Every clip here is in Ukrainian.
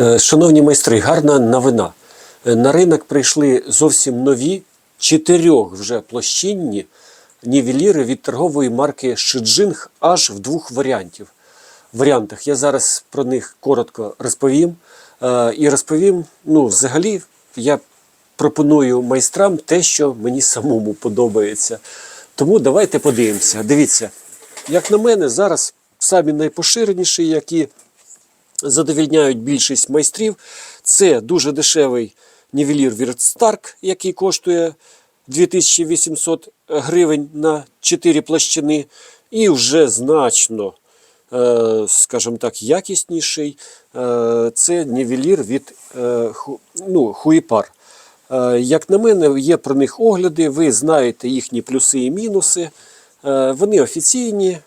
Е, Шановні майстри, гарна новина. Е, На ринок прийшли зовсім нові чотирьох вже площинні нівеліри від торгової марки Шиджинг аж в двох варіантів. варіантах. Я зараз про них коротко розповім. Е, І розповім, ну, взагалі, я пропоную майстрам те, що мені самому подобається. Тому давайте подивимося. Дивіться, як на мене, зараз самі найпоширеніші, які задовільняють більшість майстрів. Це дуже дешевий нівелір Stark, який коштує 2800 гривень на 4 площини, і вже значно, е, скажімо так, якісніший. е, Це нівелір від е, ну, Хуїпар. Як на мене, є про них огляди, ви знаєте їхні плюси і мінуси. Вони офіційні,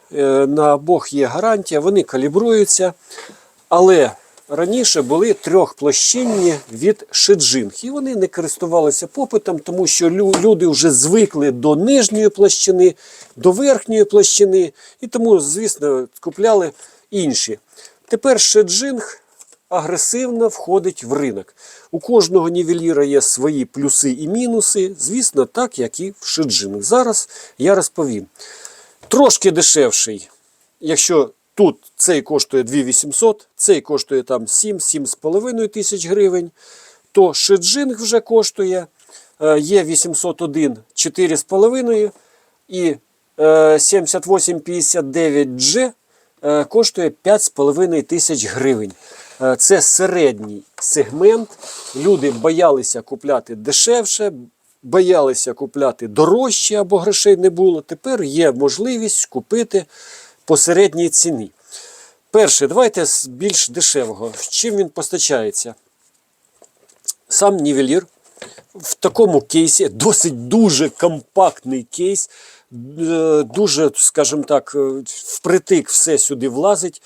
на обох є гарантія, вони калібруються. Але раніше були трьохплощинні від Шиджинг, і вони не користувалися попитом, тому що люди вже звикли до нижньої площини, до верхньої площини, і тому, звісно, купляли інші. Тепер Шиджинг агресивно входить в ринок. У кожного нівеліра є свої плюси і мінуси, звісно, так як і в Шиджинг. Зараз я розповім. Трошки дешевший, якщо тут цей коштує 2800, цей коштує там 7-7,5 тисяч гривень, то Шиджинг вже коштує е, є 801 4,5 і е, 7859G е, коштує 5,5 тисяч гривень. Е, Це середній сегмент. Люди боялися купляти дешевше, боялися купляти дорожче або грошей не було. Тепер є можливість купити по середній ціні. Перше, давайте з більш дешевого. Чим він постачається? Сам нівелір в такому кейсі, досить дуже компактний кейс, е, дуже, скажімо так, е, впритик все сюди влазить.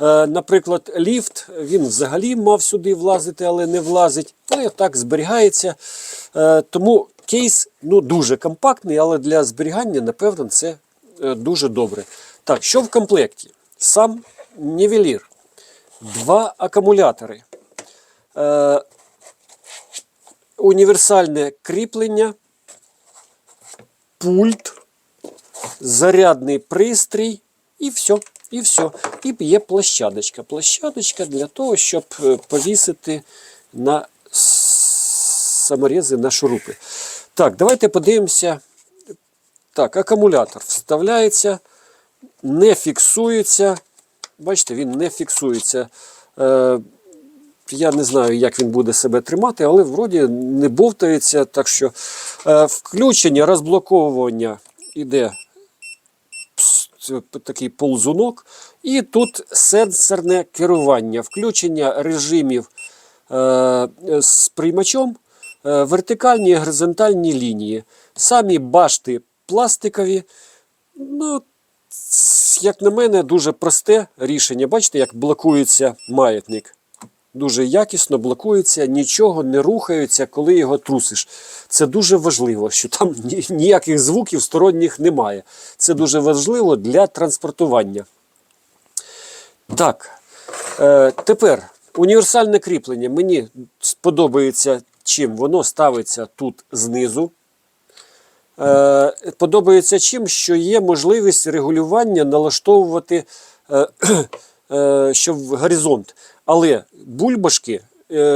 Е, Наприклад, ліфт, він взагалі мав сюди влазити, але не влазить. Ну і так зберігається. Тому кейс ну, дуже компактний, але для зберігання, напевно, це дуже добре. Так, що в комплекті? Сам нівелір, два акумулятори. Е, універсальне кріплення, пульт, зарядний пристрій і все. І все. І є площадочка. Площадочка для того, щоб е, повісити на саморези на шурупи. Так, давайте подивимося. Так, акумулятор вставляється, не фіксується. Бачите, він не фіксується. Е, я не знаю, як він буде себе тримати, але вроді не бовтається. Так що е, включення, розблоковування іде такий ползунок. І тут сенсорне керування, включення режимів е, з приймачом, е, вертикальні і горизонтальні лінії. Самі башти пластикові. Ну, як на мене, дуже просте рішення. Бачите, як блокується маятник. Дуже якісно блокується, нічого не рухається, коли його трусиш. Це дуже важливо, що там ніяких звуків сторонніх немає. Це дуже важливо для транспортування. Так, е, тепер універсальне кріплення. Мені сподобається, чим воно ставиться тут знизу. Е, подобається чим, що є можливість регулювання налаштовувати е, е, щоб горизонт. Але бульбашки,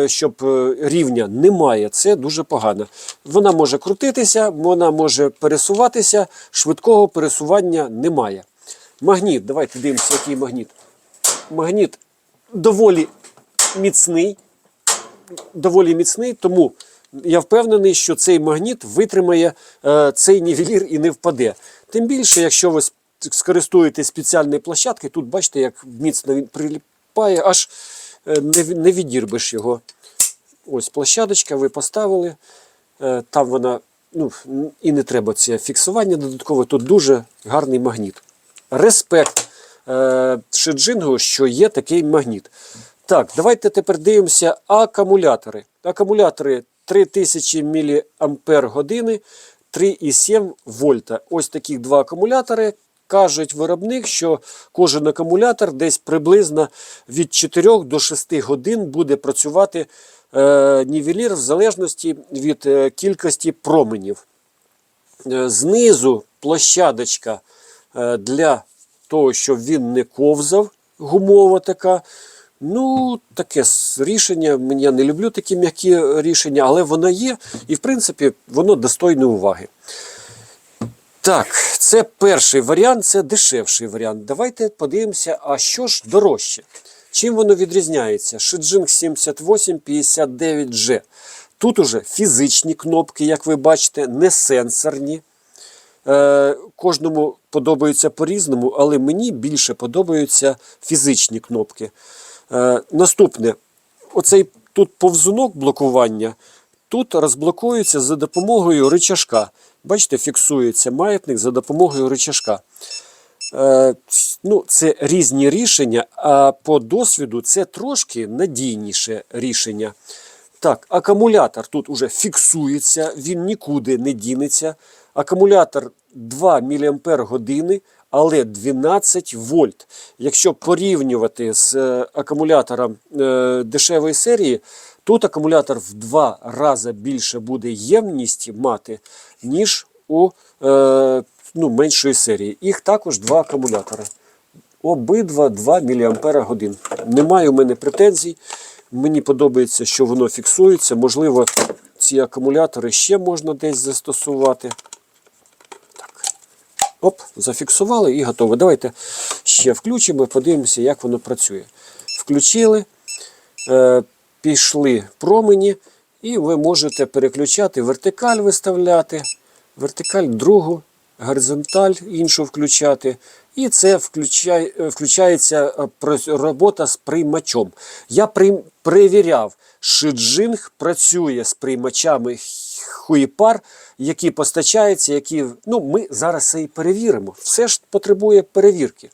щоб рівня немає, це дуже погано. Вона може крутитися, вона може пересуватися, швидкого пересування немає. Магніт, давайте дивимося, який магніт. Магніт доволі міцний, доволі міцний, тому я впевнений, що цей магніт витримає е, цей нівелір і не впаде. Тим більше, якщо ви с- скористуєтесь спеціальною площадкою, тут бачите, як міцно він приліпає, аж е, не, не відірбиш його. Ось площадочка, ви поставили. Е, там вона, ну, і не треба це фіксування додаткове, тут дуже гарний магніт. Респект е, Шиджингу, що є такий магніт. Так, давайте тепер дивимося акумулятори. Акумулятори 3000 мАч, 3,7 вольта. Ось такі два акумулятори. кажуть виробник, що кожен акумулятор десь приблизно від 4 до 6 годин буде працювати е, нівелір в залежності від е, кількості променів. Е, Знизу площадочка е, для того, щоб він не ковзав, гумова така. Ну, таке рішення. Я не люблю такі м'які рішення, але воно є, і в принципі воно достойне уваги. Так, це перший варіант, це дешевший варіант. Давайте подивимося, а що ж дорожче? Чим воно відрізняється? Shijing 7859G. Тут уже фізичні кнопки, як ви бачите, не сенсорні. Е, кожному подобаються по-різному, але мені більше подобаються фізичні кнопки. Е, наступне, оцей тут повзунок блокування, тут розблокується за допомогою рычажка. Бачите, фіксується маятник за допомогою рычажка. Е, ну, це різні рішення, а по досвіду це трошки надійніше рішення. Так, акумулятор тут уже фіксується, він нікуди не дінеться. Акумулятор 2 мАч, але 12 вольт. Якщо порівнювати з е, акумулятором е, дешевої серії, тут акумулятор в два рази більше буде ємність мати, ніж у е, ну, меншої серії. Їх також два акумулятори. Обидва 2 мАч. Немає у мене претензій. Мені подобається, що воно фіксується. Можливо, ці акумулятори ще можна десь застосувати. Оп, зафіксували і готово. Давайте ще включимо, подивимося, як воно працює. Включили, е, пішли промені, і ви можете переключати вертикаль виставляти, вертикаль другу, горизонталь іншу включати. І це включає, е, включається е, робота з приймачом. Я при, перевіряв, Шиджинг працює з приймачами хуїпар, які постачаються, які. Ну, ми зараз це і перевіримо. Все ж потребує перевірки.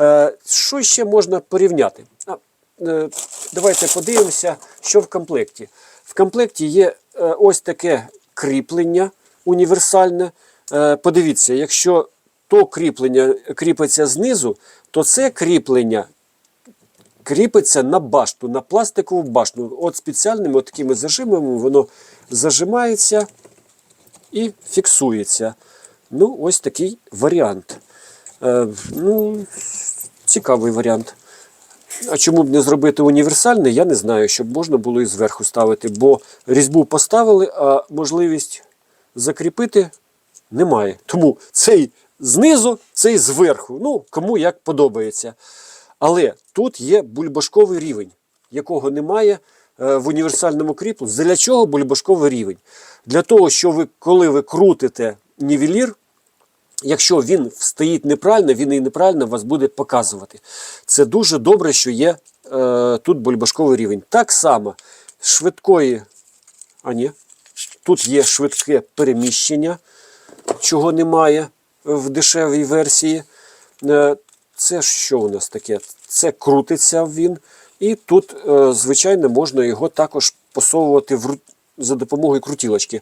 Е, що ще можна порівняти? Давайте подивимося, що в комплекті. В комплекті є ось таке кріплення універсальне. Е, подивіться, якщо то кріплення кріпиться знизу, то це кріплення кріпиться на башту, на пластикову башту. От спеціальними от такими зажимами воно зажимається і фіксується. Ну, ось такий варіант. Е, ну, цікавий варіант. А чому б не зробити універсальний, я не знаю, щоб можна було і зверху ставити, бо різьбу поставили, а можливість закріпити немає. Тому цей знизу, цей зверху. Ну, кому як подобається. Але тут є бульбашковий рівень, якого немає е, в універсальному кріпленні. Для чого бульбашковий рівень? Для того, що ви, коли ви крутите нівелір, якщо він стоїть неправильно, він і неправильно вас буде показувати. Це дуже добре, що є е, тут бульбашковий рівень. Так само швидкої, а ні, тут є швидке переміщення, чого немає в дешевій версії. Е, Це що у нас таке? Це крутиться він. І тут, е, звичайно, можна його також посовувати за допомогою крутілочки.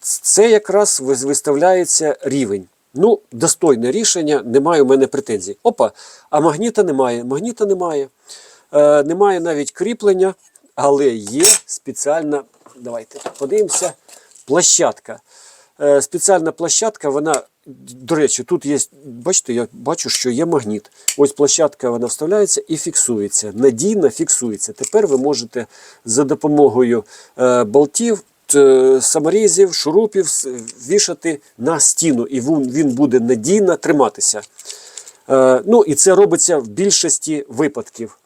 Це якраз виставляється рівень. Ну, достойне рішення, немає у мене претензій. Опа, а магніта немає. Магніта немає. Е, немає навіть кріплення, але є спеціальна. Давайте подивимося. Площадка. Е, спеціальна площадка, вона, до речі, тут є, бачите, я бачу, що є магніт. Ось площадка вона вставляється і фіксується. Надійно фіксується. Тепер ви можете за допомогою е, болтів, саморізів, шурупів вішати на стіну, і він, буде надійно триматися. Е, ну і це робиться в більшості випадків.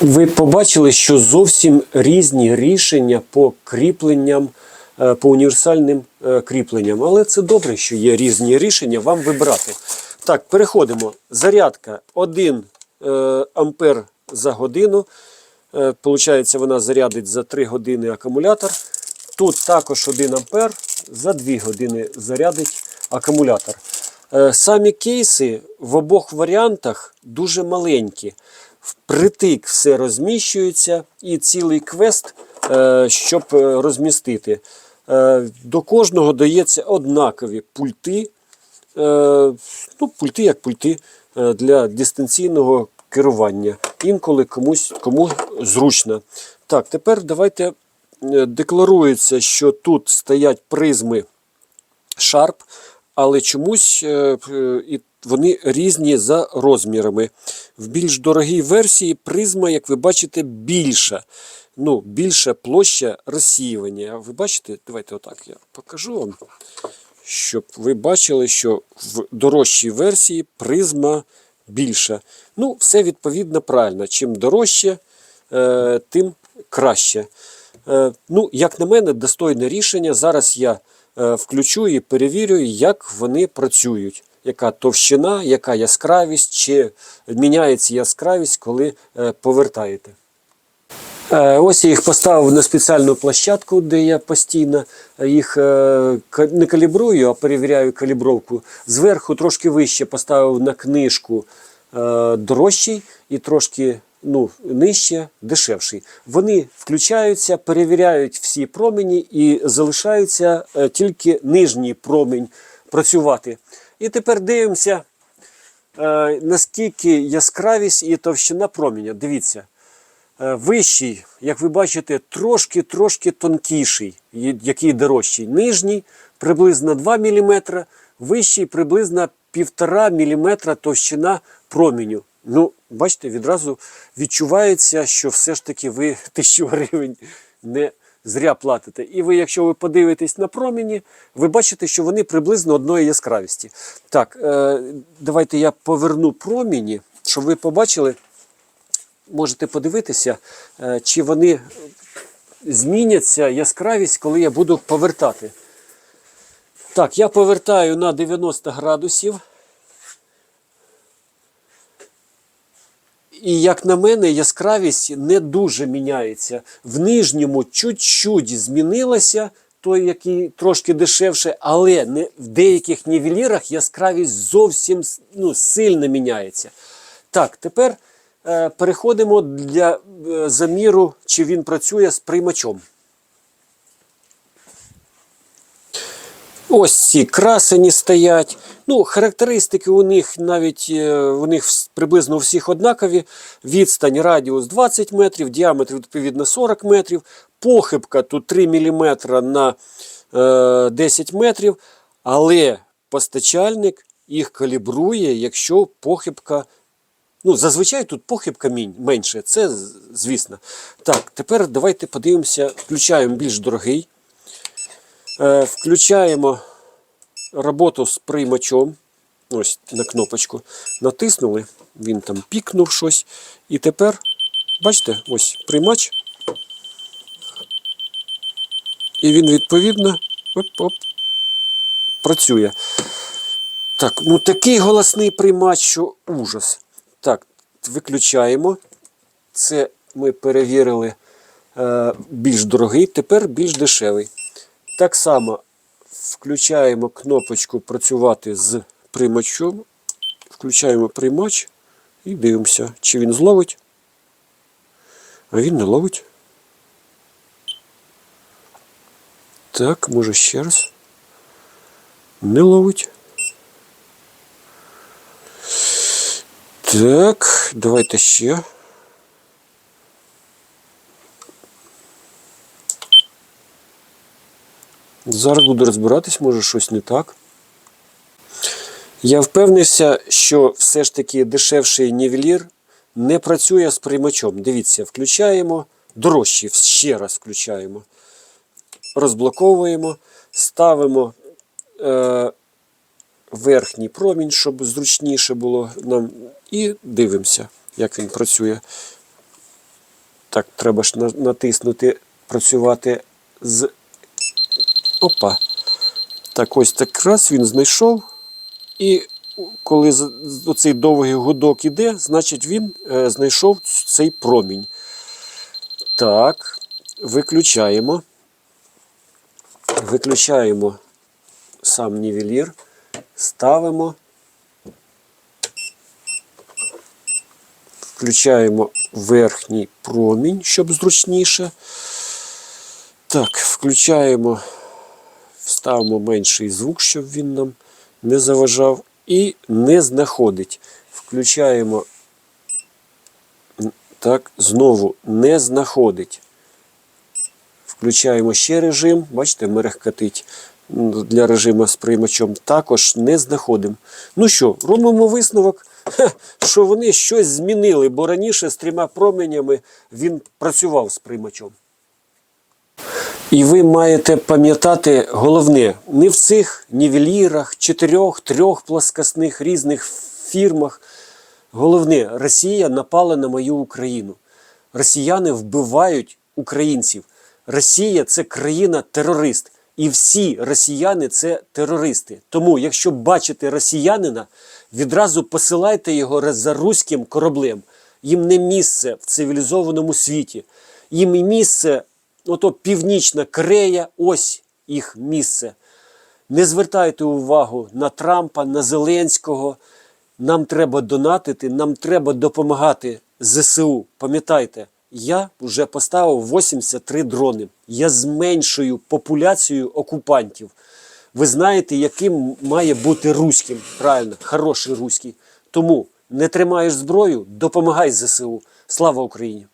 Ви побачили, що зовсім різні рішення по кріпленням, е, по універсальним е, кріпленням. Але це добре, що є різні рішення, вам вибирати. Так, переходимо. Зарядка 1 е, ампер за годину. Е, Получається, вона зарядить за 3 години акумулятор. Тут також 1 ампер за 2 години зарядить акумулятор. Е, Самі кейси в обох варіантах дуже маленькі. Впритик все розміщується і цілий квест, е, щоб е, розмістити. Е, До кожного дається однакові пульти. е, ну, пульти як пульти е, для дистанційного керування. Інколи комусь кому зручно. Так, тепер давайте декларується, що тут стоять призми Sharp, але чомусь вони різні за розмірами. В більш дорогій версії призма, як ви бачите, більша. Ну, більша площа розсіювання. Ви бачите, давайте отак я покажу вам, щоб ви бачили, що в дорожчій версії призма більша. Ну, все відповідно правильно. Чим дорожче, е, тим краще. Е, ну, як на мене, достойне рішення. Зараз я е, включу і перевірю, як вони працюють. Яка товщина, яка яскравість, чи міняється яскравість, коли повертаєте. Е, Ось я їх поставив на спеціальну площадку, де я постійно їх е, не калібрую, а перевіряю калібровку. Зверху трошки вище поставив на книжку е, дорожчий і трошки ну, нижче дешевший. Вони включаються, перевіряють всі промені і залишаються е, тільки нижній промінь працювати. І тепер дивимося, наскільки яскравість і товщина променя. Дивіться. Е, Вищий, як ви бачите, трошки-трошки тонкіший, який дорожчий. Нижній приблизно 2 мм, вищий приблизно 1,5 мм товщина проміню. Ну, бачите, відразу відчувається, що все ж таки ви тисячу гривень не зря платите. І ви, якщо ви подивитесь на проміні, ви бачите, що вони приблизно одної яскравості. Так, е, давайте я поверну проміні, щоб ви побачили можете подивитися, е, чи вони зміняться яскравість, коли я буду повертати. Так, я повертаю на 90 градусів. І як на мене, яскравість не дуже міняється. В нижньому чуть-чуть змінилася, той, який трошки дешевше, але не, в деяких нівелірах яскравість зовсім ну, сильно міняється. Так, тепер переходимо для е, заміру, чи він працює з приймачом. Ось ці красені стоять. Ну, характеристики у них навіть е, у них приблизно у всіх однакові. Відстань радіус 20 метрів, діаметр відповідно 40 метрів. Похибка тут 3 мм на е, 10 метрів. Але постачальник їх калібрує, якщо похибка. Ну, зазвичай тут похибка мінь- менше, це звісно. Так, тепер давайте подивимося, включаємо більш дорогий. Е, включаємо роботу з приймачом. Ось на кнопочку. Натиснули, він там пікнув щось. І тепер, бачите, ось приймач. І він відповідно оп-оп, працює. Так, ну такий голосний приймач, що ужас. Виключаємо. Це ми перевірили е, більш дорогий, тепер більш дешевий. Так само включаємо кнопочку працювати з приймачом. Включаємо приймач і дивимося, чи він зловить. А він не ловить. Так, може ще раз. Не ловить. Так, давайте ще. Зараз буду розбиратись, може щось не так. Я впевнився, що все ж таки дешевший нівелір не працює з приймачом. Дивіться, включаємо, дорожчий, ще раз включаємо. Розблоковуємо, ставимо е, верхній промінь, щоб зручніше було нам. І дивимося, як він працює. Так, треба ж натиснути, працювати з Опа. Так ось так раз він знайшов. І коли оцей довгий гудок іде, значить він е, знайшов цей промінь. Так, виключаємо. Виключаємо сам нівелір, ставимо. Включаємо верхній промінь, щоб зручніше. Так, включаємо Ставимо менший звук, щоб він нам не заважав і не знаходить. Включаємо. Так, знову не знаходить. Включаємо ще режим. Бачите, мерехкатить для режиму з приймачом. Також не знаходимо. Ну що, робимо висновок, що вони щось змінили, бо раніше з трьома променями він працював з приймачом. І ви маєте пам'ятати головне, не в цих нівелірах, чотирьох, трьох плоскосних різних фірмах. Головне, Росія напала на мою Україну. Росіяни вбивають українців. Росія це країна-терорист. І всі росіяни це терористи. Тому, якщо бачите росіянина, відразу посилайте його за руським кораблем. Їм не місце в цивілізованому світі. Їм і місце, ото Північна Корея, ось їх місце. Не звертайте увагу на Трампа, на Зеленського. Нам треба донатити, нам треба допомагати ЗСУ. Пам'ятайте, я вже поставив 83 дрони. Я зменшую популяцію окупантів. Ви знаєте, яким має бути руським. Правильно, хороший руський. Тому не тримаєш зброю, допомагай ЗСУ. Слава Україні!